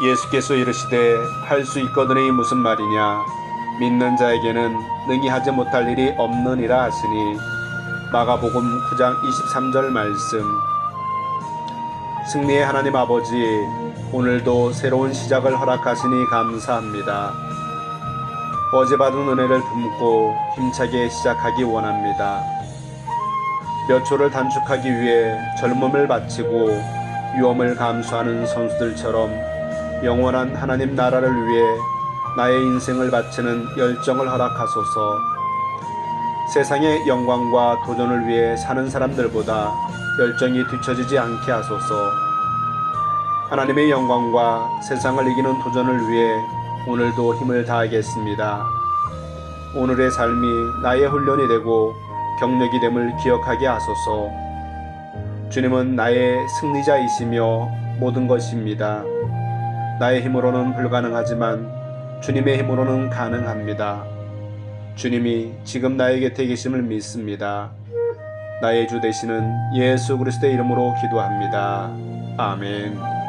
예수께서 이르시되 할 수 있거든이 무슨 말이냐 믿는 자에게는 능히 하지 못할 일이 없느니라 하시니 마가복음 9장 23절 말씀 승리의 하나님 아버지 오늘도 새로운 시작을 허락하시니 감사합니다. 어제 받은 은혜를 품고 힘차게 시작하기 원합니다. 몇 초를 단축하기 위해 젊음을 바치고 위험을 감수하는 선수들처럼 영원한 하나님 나라를 위해 나의 인생을 바치는 열정을 허락하소서. 세상의 영광과 도전을 위해 사는 사람들보다 열정이 뒤처지지 않게 하소서. 하나님의 영광과 세상을 이기는 도전을 위해 오늘도 힘을 다하겠습니다. 오늘의 삶이 나의 훈련이 되고 경력이 됨을 기억하게 하소서. 주님은 나의 승리자이시며 모든 것입니다. 나의 힘으로는 불가능하지만 주님의 힘으로는 가능합니다. 주님이 지금 나의 곁에 계심을 믿습니다. 나의 주 되시는 예수 그리스도의 이름으로 기도합니다. 아멘.